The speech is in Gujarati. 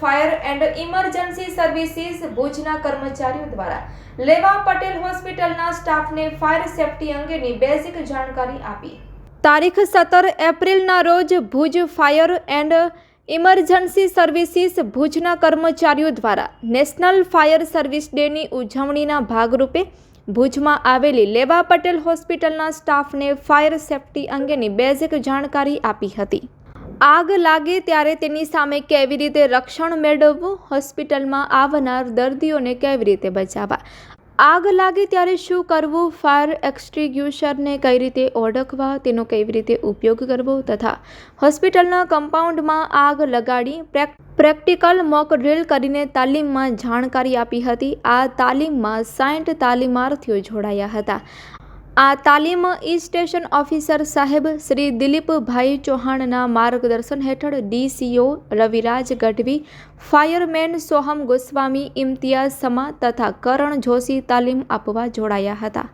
ફાયર એન્ડ ઇમરજન્સી સર્વિસીસ ભુજના કર્મચારીઓ દ્વારા લેવા પટેલ હોસ્પિટલના સ્ટાફને ફાયર સેફટી અંગેની બેઝિક જાણકારી આપી. તારીખ સત્તર એપ્રિલના રોજ Bhuj fire and emergency services ભુજના કર્મચારીઓ દ્વારા નેશનલ ફાયર સર્વિસ ડેની ઉજવણીના ભાગરૂપે ભુજમાં આવેલી લેવા પટેલ હોસ્પિટલના સ્ટાફને ફાયર સેફટી અંગેની બેઝિક જાણકારી આપી હતી. આગ લાગે ત્યારે તેની સામે કેવી રીતે રક્ષણ મેળવવું? હોસ્પિટલમાં આવનાર દર્દીઓને કેવી રીતે બચાવવા? આગ લાગે ત્યારે શું કરવું? ફાયર એક્સટિંગ્યુશરને કઈ રીતે ઓળખવા? તેનો કેવી રીતે ઉપયોગ કરવો? તથા હોસ્પિટલના કમ્પાઉન્ડમાં આગ લગાડી પ્રેક, પ્રેક્ટિકલ મોક ડ્રિલ કરીને તાલીમમાં જાણકારી આપી હતી. આ તાલીમમાં સાઠ તાલીમાર્થીઓ જોડાયા હતા. આ તાલીમ ઈ સ્ટેશન ઓફિસર સાહેબ શ્રી દિલીપભાઈ ચૌહાણના માર્ગદર્શન હેઠળ ડીસીઓ રવિરાજ ગઢવી, ફાયરમેન સોહમ ગોસ્વામી, ઇમ્તિયાઝ સમા તથા કરણ જોશી તાલીમ આપવા જોડાયા હતા.